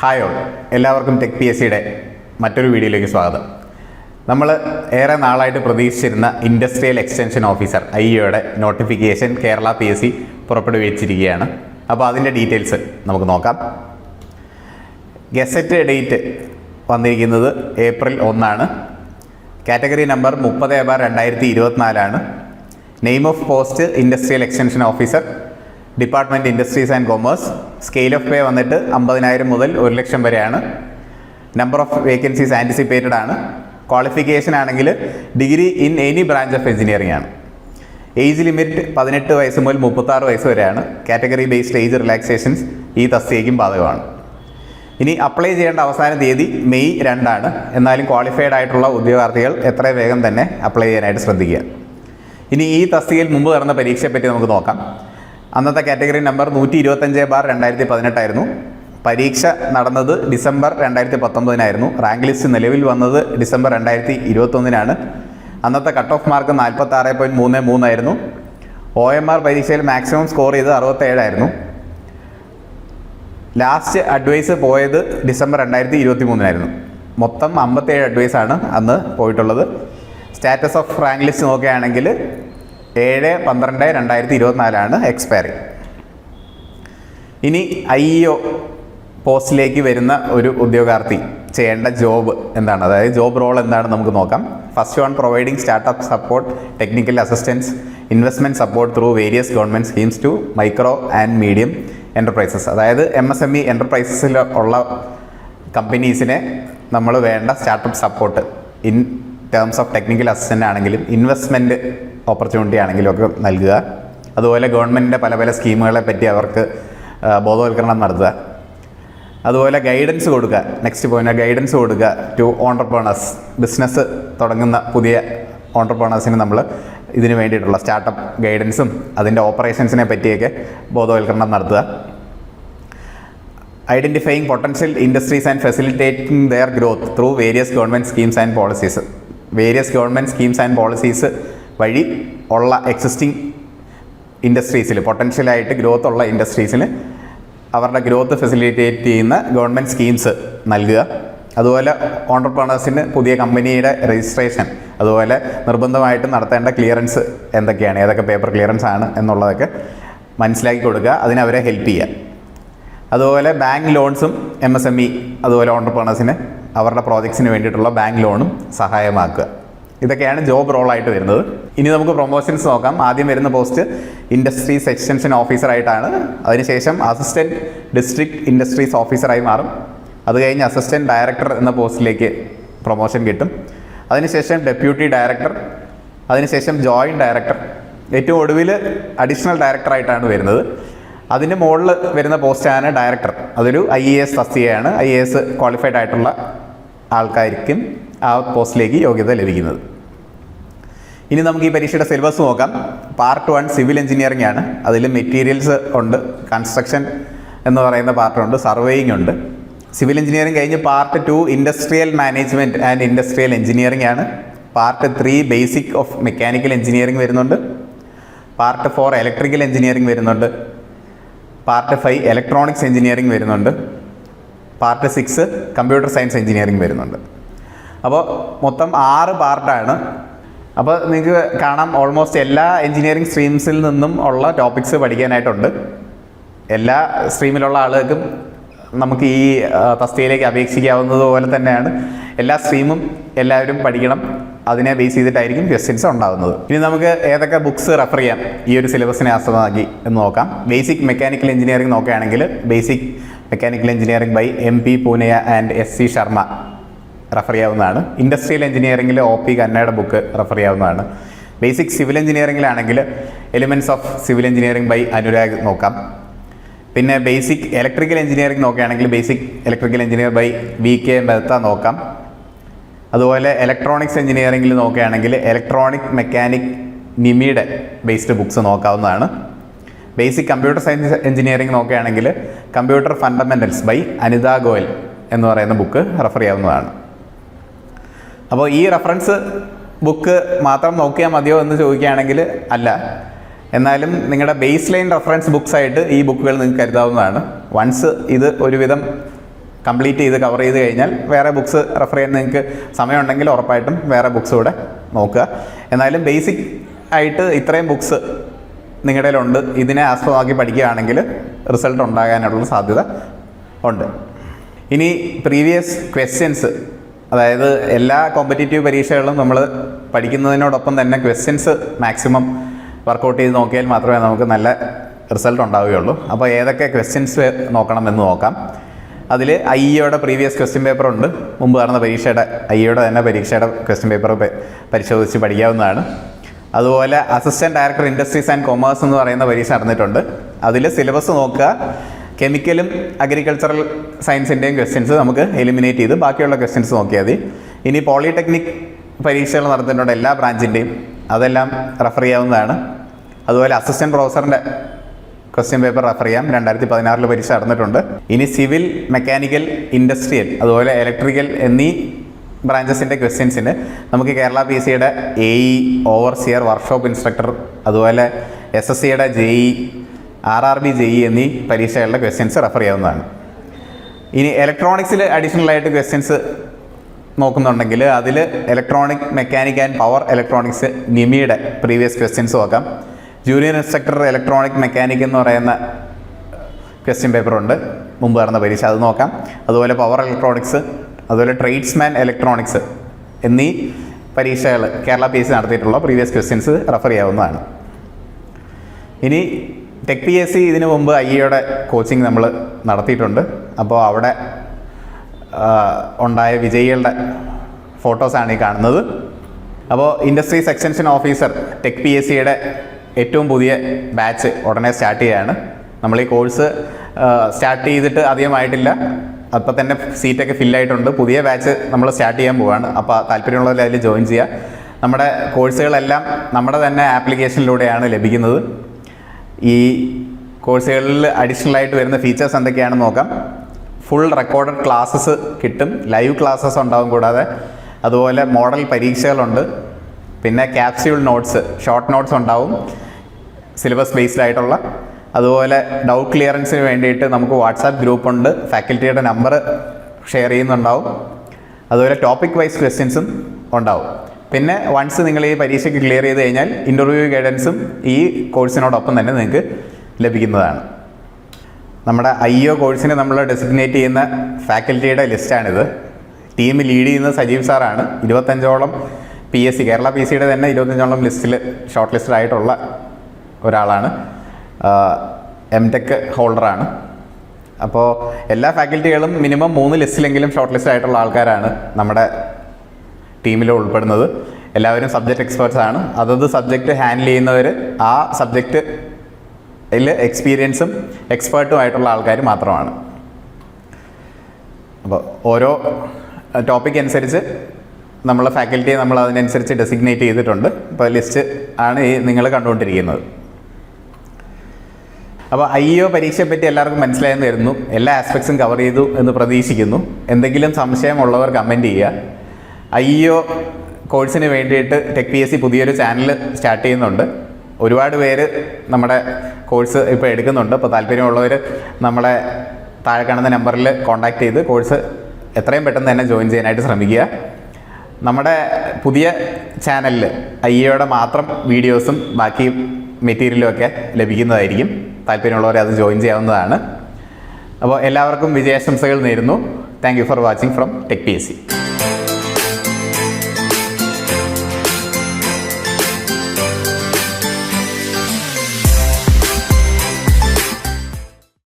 Hi all. എല്ലാവർക്കും tech P S സിയുടെ മറ്റൊരു വീഡിയോയിലേക്ക് സ്വാഗതം. നമ്മൾ ഏറെ നാളായിട്ട് പ്രതീക്ഷിച്ചിരുന്ന ഇൻഡസ്ട്രിയൽ എക്സ്റ്റൻഷൻ ഓഫീസർ ഐ ഇയുടെ notification Kerala P S C പുറപ്പെടുവിച്ചിരിക്കുകയാണ്. അപ്പോൾ അതിന്റെ ഡീറ്റെയിൽസ് നമുക്ക് നോക്കാം. ഗസറ്റ് ഡേറ്റ് വന്നിരിക്കുന്നത് ഏപ്രിൽ ഒന്നാണ്. കാറ്റഗറി നമ്പർ മുപ്പത് ബാർ രണ്ടായിരത്തി ഇരുപത്തിനാലാണ് name of post industrial extension officer department industries and commerce scale of pay വന്നിട്ട് അമ്പതിനായിരം മുതൽ ഒരു ലക്ഷം വരെയാണ്. നമ്പർ ഓഫ് വേക്കൻസീസ് ആന്റിസിപ്പേറ്റഡ് ആണ്. ക്വാളിഫിക്കേഷൻ ആണെങ്കിൽ degree in any branch of engineering ആണ്. ഏജ് ലിമിറ്റ് പതിനെട്ട് വയസ്സ് മുതൽ മുപ്പത്താറ് വയസ്സ് വരെയാണ്. കാറ്റഗറി ബേസ്ഡ് ഏജ് റിലാക്സേഷൻസ് ഈ തസ്തികയ്ക്കും ബാധകമാണ്. ഇനി അപ്ലൈ ചെയ്യേണ്ട അവസാന തീയതി മെയ് രണ്ടാണ്. എന്നാലും ക്വാളിഫൈഡ് ആയിട്ടുള്ള ഉദ്യോഗാർത്ഥികൾ എത്രയും വേഗം തന്നെ അപ്ലൈ ചെയ്യാനായിട്ട് ശ്രദ്ധിക്കുക. ഇനി ഈ തസ്തികയിൽ മുമ്പ് നടന്ന പരീക്ഷയെ പറ്റി നമുക്ക് നോക്കാം. അന്നത്തെ കാറ്റഗറി നമ്പർ നൂറ്റി ഇരുപത്തഞ്ച് ബാർ രണ്ടായിരത്തി പതിനെട്ടായിരുന്നു പരീക്ഷ നടന്നത് ഡിസംബർ രണ്ടായിരത്തി പത്തൊമ്പതിനായിരുന്നു റാങ്ക് ലിസ്റ്റ് നിലവിൽ വന്നത് ഡിസംബർ രണ്ടായിരത്തി ഇരുപത്തൊന്നിനാണ് അന്നത്തെ കട്ട് ഓഫ് മാർക്ക് നാൽപ്പത്തി ആറ് പോയിന്റ് മൂന്ന് മൂന്നായിരുന്നു. ഒ എം ആർ പരീക്ഷയിൽ മാക്സിമം സ്കോർ ചെയ്ത് അറുപത്തേഴായിരുന്നു. ലാസ്റ്റ് അഡ്വൈസ് പോയത് ഡിസംബർ രണ്ടായിരത്തി ഇരുപത്തി മൂന്നിനായിരുന്നു മൊത്തം അമ്പത്തേഴ് അഡ്വൈസാണ് അന്ന് പോയിട്ടുള്ളത്. സ്റ്റാറ്റസ് ഓഫ് റാങ്ക് ലിസ്റ്റ് നോക്കുകയാണെങ്കിൽ ഏഴ് പന്ത്രണ്ട് രണ്ടായിരത്തി ഇരുപത്തിനാലാണ് എക്സ്പയറി ഇനി ഐ ഒ പോസ്റ്റിലേക്ക് വരുന്ന ഒരു ഉദ്യോഗാർത്ഥി ചെയ്യേണ്ട ജോബ് എന്താണ്? അതായത് ജോബ് റോൾ എന്താണ് നമുക്ക് നോക്കാം. First one providing startup support technical assistance investment support through various government schemes to micro and medium enterprises അതായത് എം എസ് എം ഇ എന്റർപ്രൈസസിൽ ഉള്ള കമ്പനീസിനെ നമ്മൾ വേണ്ട startup support in terms of technical assistant ആണെങ്കിലും ഇൻവെസ്റ്റ്മെന്റ് ഓപ്പർച്യൂണിറ്റി ആണെങ്കിലും ഒക്കെ നൽകുക. അതുപോലെ ഗവൺമെന്റിന്റെ പല പല സ്കീമുകളെ പറ്റി അവർക്ക് ബോധവൽക്കരണം നടത്തുക. അതുപോലെ ഗൈഡൻസ് കൊടുക്കുക. നെക്സ്റ്റ് പോയിന്റ് ഗൈഡൻസ് കൊടുക്കുക ടു ഓണ്ടർപ്രണേഴ്സ് ബിസിനസ് തുടങ്ങുന്ന പുതിയ ഓണ്ടർപ്രണേഴ്സിന് നമ്മൾ ഇതിന് വേണ്ടിയിട്ടുള്ള സ്റ്റാർട്ടപ്പ് ഗൈഡൻസും അതിന്റെ ഓപ്പറേഷൻസിനെ പറ്റിയൊക്കെ ബോധവൽക്കരണം നടത്തുക. Identifying potential industries and facilitating their growth through various government schemes and policies various government schemes and policies വഴി ഉള്ള എക്സിസ്റ്റിംഗ് ഇൻഡസ്ട്രീസിൽ പൊട്ടൻഷ്യലായിട്ട് ഗ്രോത്ത് ഉള്ള ഇൻഡസ്ട്രീസിൽ അവരുടെ ഗ്രോത്ത് ഫെസിലിറ്റേറ്റ് ചെയ്യുന്ന ഗവൺമെന്റ് സ്കീംസ് നൽകുക. അതുപോലെ ഓണ്ടർപ്രണേഴ്സിന് പുതിയ കമ്പനിയുടെ രജിസ്ട്രേഷൻ അതുപോലെ നിർബന്ധമായിട്ടും നടത്തേണ്ട ക്ലിയറൻസ് എന്തൊക്കെയാണ് ഏതൊക്കെ പേപ്പർ ക്ലിയറൻസ് ആണ് എന്നുള്ളതൊക്കെ മനസ്സിലാക്കി കൊടുക്കുക അതിനവരെ ഹെൽപ്പ് ചെയ്യുക. അതുപോലെ ബാങ്ക് ലോൺസും എം എസ് എം ഇ അതുപോലെ ഓണ്ടർപ്രണേഴ്സിന് അവരുടെ പ്രോജക്ട്സിന് വേണ്ടിയിട്ടുള്ള ബാങ്ക് ലോണും സഹായമാക്കുക. ഇതൊക്കെയാണ് ജോബ് റോളായിട്ട് വരുന്നത്. ഇനി നമുക്ക് പ്രൊമോഷൻസ് നോക്കാം. ആദ്യം വരുന്ന പോസ്റ്റ് ഇൻഡസ്ട്രീസ് എക്സ്റ്റൻഷൻ ഓഫീസറായിട്ടാണ്. അതിനുശേഷം അസിസ്റ്റന്റ് ഡിസ്ട്രിക്ട് ഇൻഡസ്ട്രീസ് ഓഫീസറായി മാറും. അത് കഴിഞ്ഞ് അസിസ്റ്റന്റ് ഡയറക്ടർ എന്ന പോസ്റ്റിലേക്ക് പ്രൊമോഷൻ കിട്ടും. അതിനുശേഷം ഡെപ്യൂട്ടി ഡയറക്ടർ അതിനുശേഷം ജോയിന്റ് ഡയറക്ടർ. ഏറ്റവും ഒടുവിൽ അഡീഷണൽ ഡയറക്ടറായിട്ടാണ് വരുന്നത്. അതിന് മുകളിൽ വരുന്ന പോസ്റ്റാണ് ഡയറക്ടർ അതൊരു ഐ എ എസ് തസ്തികയാണ്. ഐ എ എസ് ക്വാളിഫൈഡ് ആയിട്ടുള്ള ആൾക്കാർക്കും ആ പോസ്റ്റിലേക്ക് യോഗ്യത ലഭിക്കുന്നത്. ഇനി നമുക്ക് ഈ പരീക്ഷയുടെ സിലബസ് നോക്കാം. പാർട്ട് വൺ സിവിൽ എഞ്ചിനീയറിംഗ് ആണ്. അതിൽ മെറ്റീരിയൽസ് ഉണ്ട് കൺസ്ട്രക്ഷൻ എന്ന് പറയുന്ന പാർട്ടുണ്ട് സർവേയിങ് ഉണ്ട്. സിവിൽ എഞ്ചിനീയറിംഗ് കഴിഞ്ഞ് part two industrial management and industrial engineering ആണ്. Part three basic of mechanical engineering വരുന്നുണ്ട്. പാർട്ട് ഫോർ ഇലക്ട്രിക്കൽ എഞ്ചിനീയറിംഗ് വരുന്നുണ്ട്. പാർട്ട് ഫൈവ് ഇലക്ട്രോണിക്സ് എഞ്ചിനീയറിംഗ് വരുന്നുണ്ട്. Part six computer science engineering വരുന്നുണ്ട്. അപ്പോൾ മൊത്തം ആറ് പാർട്ടാണ്. അപ്പോൾ നിങ്ങൾക്ക് കാണാം ഓൾമോസ്റ്റ് എല്ലാ എഞ്ചിനീയറിംഗ് സ്ട്രീംസിൽ നിന്നും ഉള്ള ടോപ്പിക്സ് പഠിക്കാനായിട്ടുണ്ട്. എല്ലാ സ്ട്രീമിലുള്ള ആളുകൾക്കും നമുക്ക് ഈ തസ്തിയിലേക്ക് തസ്തികയിലേക്ക് അപേക്ഷിക്കാവുന്നത് പോലെ തന്നെയാണ്. എല്ലാ സ്ട്രീമും എല്ലാവരും പഠിക്കണം. അതിനെ ബേസ് ചെയ്തിട്ടായിരിക്കും ക്വസ്റ്റ്യൻസ് ഉണ്ടാകുന്നത്. ഇനി നമുക്ക് ഏതൊക്കെ ബുക്സ് റെഫർ ചെയ്യാം? ഈ ഒരു സിലബസിനെ ആസ്പദമാക്കി എന്ന് നോക്കാം. ബേസിക് മെക്കാനിക്കൽ എഞ്ചിനീയറിംഗ് നോക്കുകയാണെങ്കിൽ basic mechanical engineering by M P Poonia and S C Sharma refer ചെയ്യാവുന്നതാണ്. ഇൻഡസ്ട്രിയൽ എഞ്ചിനീയറിംഗിൽ ഒ പി കന്നയുടെ ബുക്ക് റെഫർ ചെയ്യാവുന്നതാണ്. Basic civil എഞ്ചിനീയറിംഗിലാണെങ്കിൽ elements of civil engineering by Anurag നോക്കാം. പിന്നെ ബേസിക് ഇലക്ട്രിക്കൽ എഞ്ചിനീയറിംഗ് നോക്കുകയാണെങ്കിൽ basic electrical engineer by V K Mehta നോക്കാം. അതുപോലെ electronics എഞ്ചിനീയറിംഗിൽ നോക്കുകയാണെങ്കിൽ ഇലക്ട്രോണിക് മെക്കാനിക് നിമിയുടെ ബേസ്ഡ് ബുക്സ് നോക്കാവുന്നതാണ്. ബേസിക് കമ്പ്യൂട്ടർ സയൻസ് എഞ്ചിനീയറിംഗ് നോക്കുകയാണെങ്കിൽ computer fundamentals by Anita Goyal എന്ന് പറയുന്ന ബുക്ക് റെഫർ ചെയ്യാവുന്നതാണ്. അപ്പോൾ ഈ റെഫറൻസ് ബുക്ക് മാത്രം നോക്കിയാൽ മതിയോ എന്ന് ചോദിക്കുകയാണെങ്കിൽ അല്ല. എന്നാലും നിങ്ങളുടെ ബേസ് ലൈൻ റെഫറൻസ് ബുക്സ് ആയിട്ട് ഈ ബുക്കുകൾ നിങ്ങൾക്ക് കരുതാവുന്നതാണ്. വൺസ് ഇത് ഒരുവിധം കംപ്ലീറ്റ് ചെയ്ത് കവർ ചെയ്ത് കഴിഞ്ഞാൽ വേറെ ബുക്ക്സ് റെഫർ ചെയ്യാൻ നിങ്ങൾക്ക് സമയമുണ്ടെങ്കിൽ ഉറപ്പായിട്ടും വേറെ ബുക്ക്സ് കൂടെ നോക്കുക. എന്നാലും ബേസിക് ആയിട്ട് ഇത്രയും ബുക്ക്സ് നിങ്ങളുടെ ഉണ്ട് ഇതിനെ ആസ്പദമാക്കി പഠിക്കുകയാണെങ്കിൽ റിസൾട്ട് ഉണ്ടാകാനുള്ള സാധ്യത ഉണ്ട്. ഇനി പ്രീവിയസ് ക്വസ്റ്റ്യൻസ്. അതായത് എല്ലാ കോമ്പറ്റേറ്റീവ് പരീക്ഷകളും നമ്മൾ പഠിക്കുന്നതിനോടൊപ്പം തന്നെ ക്വസ്റ്റ്യൻസ് മാക്സിമം വർക്കൗട്ട് ചെയ്ത് നോക്കിയാൽ മാത്രമേ നമുക്ക് നല്ല റിസൾട്ട് ഉണ്ടാവുകയുള്ളൂ. അപ്പോൾ ഏതൊക്കെ ക്വസ്റ്റ്യൻസ് നോക്കണമെന്ന് നോക്കാം. അതിൽ ഐ ഇയുടെ പ്രീവിയസ് ക്വസ്റ്റ്യൻ പേപ്പർ ഉണ്ട്. മുമ്പ് നടന്ന പരീക്ഷയുടെ ഐ ഇയുടെ തന്നെ പരീക്ഷയുടെ ക്വസ്റ്റ്യൻ പേപ്പർ പരിശോധിച്ച് പഠിക്കാവുന്നതാണ്. അതുപോലെ assistant director industries and commerce എന്ന് പറയുന്ന പരീക്ഷ നടന്നിട്ടുണ്ട്. അതിൽ സിലബസ് നോക്കുക. കെമിക്കലും അഗ്രികൾച്ചറൽ സയൻസിന്റെയും ക്വസ്റ്റ്യൻസ് നമുക്ക് എലിമിനേറ്റ് ചെയ്ത് ബാക്കിയുള്ള ക്വസ്റ്റ്യൻസ് നോക്കിയാൽ മതി. ഇനി പോളിടെക്നിക് പരീക്ഷകൾ നടന്നിട്ടുണ്ട് എല്ലാ ബ്രാഞ്ചിന്റെയും അതെല്ലാം റെഫർ ചെയ്യാവുന്നതാണ്. അതുപോലെ അസിസ്റ്റന്റ് പ്രൊഫസറിന്റെ ക്വസ്റ്റ്യൻ പേപ്പർ റെഫർ ചെയ്യാം. രണ്ടായിരത്തി പതിനാറിൽ പരീക്ഷ നടന്നിട്ടുണ്ട്. ഇനി സിവിൽ മെക്കാനിക്കൽ ഇൻഡസ്ട്രിയൽ അതുപോലെ ഇലക്ട്രിക്കൽ എന്നീ ബ്രാഞ്ചസിന്റെ ക്വസ്റ്റ്യൻസിന് നമുക്ക് കേരള പി സിയുടെ A E overseer workshop instructor അതുപോലെ എസ് എസ് സിയുടെ J E R R B J E എന്നീ പരീക്ഷകളുടെ ക്വസ്റ്റ്യൻസ് റെഫർ ചെയ്യാവുന്നതാണ്. ഇനി ഇലക്ട്രോണിക്സിൽ അഡീഷണൽ ആയിട്ട് ക്വസ്റ്റ്യൻസ് നോക്കുന്നുണ്ടെങ്കിൽ അതിൽ electronic mechanic and power electronics നിമിയുടെ previous questions നോക്കാം. ജൂനിയർ ഇൻസ്ട്രക്ടർ ഇലക്ട്രോണിക് മെക്കാനിക് എന്ന് പറയുന്ന ക്വസ്റ്റ്യൻ പേപ്പറുണ്ട് മുമ്പ് നടന്ന പരീക്ഷ അത് നോക്കാം. അതുപോലെ പവർ ഇലക്ട്രോണിക്സ് അതുപോലെ ട്രേഡ്സ്മാൻ ഇലക്ട്രോണിക്സ് എന്നീ പരീക്ഷകൾ കേരള പി എസ് സി നടത്തിയിട്ടുള്ള പ്രീവിയസ് ക്വസ്റ്റ്യൻസ് റെഫർ ചെയ്യാവുന്നതാണ്. ഇനി ടെക് പി എസ് സി ഇതിനു മുമ്പ് ഐ എയുടെ കോച്ചിങ് നമ്മൾ നടത്തിയിട്ടുണ്ട്. അപ്പോൾ അവിടെ ഉണ്ടായ വിജയികളുടെ ഫോട്ടോസാണ് ഈ കാണുന്നത്. അപ്പോൾ industries extension officer tech P S സിയുടെ ഏറ്റവും പുതിയ ബാച്ച് ഉടനെ സ്റ്റാർട്ട് ചെയ്യാണ്. നമ്മൾ ഈ കോഴ്സ് സ്റ്റാർട്ട് ചെയ്തിട്ട് അധികമായിട്ടില്ല. അപ്പം തന്നെ സീറ്റൊക്കെ ഫില്ലായിട്ടുണ്ട് പുതിയ ബാച്ച് നമ്മൾ സ്റ്റാർട്ട് ചെയ്യാൻ പോവുകയാണ് അപ്പോൾ താല്പര്യമുള്ളവർ അതിൽ ജോയിൻ ചെയ്യുക നമ്മുടെ കോഴ്സുകളെല്ലാം നമ്മുടെ തന്നെ ആപ്ലിക്കേഷനിലൂടെയാണ് ലഭിക്കുന്നത്. ഈ കോഴ്സുകളിൽ അഡീഷണൽ ആയിട്ട് വരുന്ന ഫീച്ചേഴ്സ് എന്തൊക്കെയാണെന്ന് നോക്കാം. ഫുൾ റെക്കോർഡഡ് ക്ലാസ്സസ് കിട്ടും. ലൈവ് ക്ലാസ്സസ് ഉണ്ടാവും കൂടാതെ. അതുപോലെ മോഡൽ പരീക്ഷകളുണ്ട്. പിന്നെ ക്യാപ്സ്യൂൾ നോട്ട്സ് ഷോർട്ട് നോട്ട്സ് ഉണ്ടാവും. സിലബസ് ബേസ്ഡ് ആയിട്ടുള്ള അതുപോലെ ഡൗട്ട് ക്ലിയറൻസിന് വേണ്ടിയിട്ട് നമുക്ക് വാട്സാപ്പ് ഗ്രൂപ്പ് ഉണ്ട്. ഫാക്കൽറ്റിയുടെ നമ്പർ ഷെയർ ചെയ്യുന്നുണ്ടാവും. അതുപോലെ ടോപ്പിക് വൈസ് ക്വസ്റ്റ്യൻസും ഉണ്ടാവും. പിന്നെ വൺസ് നിങ്ങൾ ഈ പരീക്ഷയ്ക്ക് ക്ലിയർ ചെയ്ത് കഴിഞ്ഞാൽ ഇന്റർവ്യൂ ഗൈഡൻസും ഈ കോഴ്സിനോടൊപ്പം തന്നെ നിങ്ങൾക്ക് ലഭിക്കുന്നതാണ്. നമ്മുടെ ഐ ഒ കോഴ്സിന് നമ്മൾ ഡെസിഗ്നേറ്റ് ചെയ്യുന്ന ഫാക്കൽറ്റിയുടെ ലിസ്റ്റാണിത് ടീം ലീഡ് ചെയ്യുന്ന സജീവ് സാറാണ്. ഇരുപത്തഞ്ചോളം P S C Kerala P സിയുടെ തന്നെ ഇരുപത്തഞ്ചോളം ലിസ്റ്റിൽ ഷോർട്ട് ലിസ്റ്റഡ് ആയിട്ടുള്ള ഒരാളാണ്. എം ടെക് ഹോൾഡറാണ് അപ്പോൾ എല്ലാ ഫാക്കൽറ്റികളും മിനിമം മൂന്ന് ലിസ്റ്റിലെങ്കിലും ഷോർട്ട് ലിസ്റ്റ് ആയിട്ടുള്ള ആൾക്കാരാണ് നമ്മുടെ ടീമിൽ ഉൾപ്പെടുന്നത്. എല്ലാവരും സബ്ജക്റ്റ് എക്സ്പേർട്സ് ആണ്. അതത് സബ്ജക്റ്റ് ഹാൻഡിൽ ചെയ്യുന്നവർ ആ സബ്ജക്റ്റ് ഇതിൽ എക്സ്പീരിയൻസും എക്സ്പേർട്ടും ആയിട്ടുള്ള ആൾക്കാർ മാത്രമാണ്. അപ്പോൾ ഓരോ ടോപ്പിക് അനുസരിച്ച് നമ്മളെ ഫാക്കൽറ്റിയെ നമ്മൾ അതിനനുസരിച്ച് ഡെസിഗ്നേറ്റ് ചെയ്തിട്ടുണ്ട്. അപ്പോൾ ലിസ്റ്റ് ആണ് ഈ നിങ്ങൾ കണ്ടുകൊണ്ടിരിക്കുന്നത്. അപ്പോൾ ഐ ഒ പരീക്ഷയെ പറ്റി എല്ലാവർക്കും മനസ്സിലായെന്ന് വരുന്നു. എല്ലാ ആസ്പെക്ട്സും കവർ ചെയ്തു എന്ന് പ്രതീക്ഷിക്കുന്നു. എന്തെങ്കിലും സംശയമുള്ളവർ കമന്റ് ചെയ്യുക. ഐ ഒ കോഴ്സിന് വേണ്ടിയിട്ട് ടെക് പി എസ് സി പുതിയൊരു ചാനൽ സ്റ്റാർട്ട് ചെയ്യുന്നുണ്ട്. ഒരുപാട് പേര് നമ്മുടെ കോഴ്സ് ഇപ്പോൾ എടുക്കുന്നുണ്ട്. അപ്പോൾ താല്പര്യമുള്ളവർ നമ്മളെ താഴെ കാണുന്ന നമ്പറിൽ കോൺടാക്ട് ചെയ്ത് കോഴ്സ് എത്രയും പെട്ടെന്ന് തന്നെ ജോയിൻ ചെയ്യാനായിട്ട് ശ്രമിക്കുക. നമ്മുടെ പുതിയ ചാനലിൽ എയുടെ മാത്രം വീഡിയോസും ബാക്കി മെറ്റീരിയലും ഒക്കെ ലഭിക്കുന്നതായിരിക്കും. താല്പര്യമുള്ളവരെ അത് ജോയിൻ ചെയ്യാവുന്നതാണ്. അപ്പോൾ എല്ലാവർക്കും വിജയാശംസകൾ നേരുന്നു. Thank you for watching from tech P S C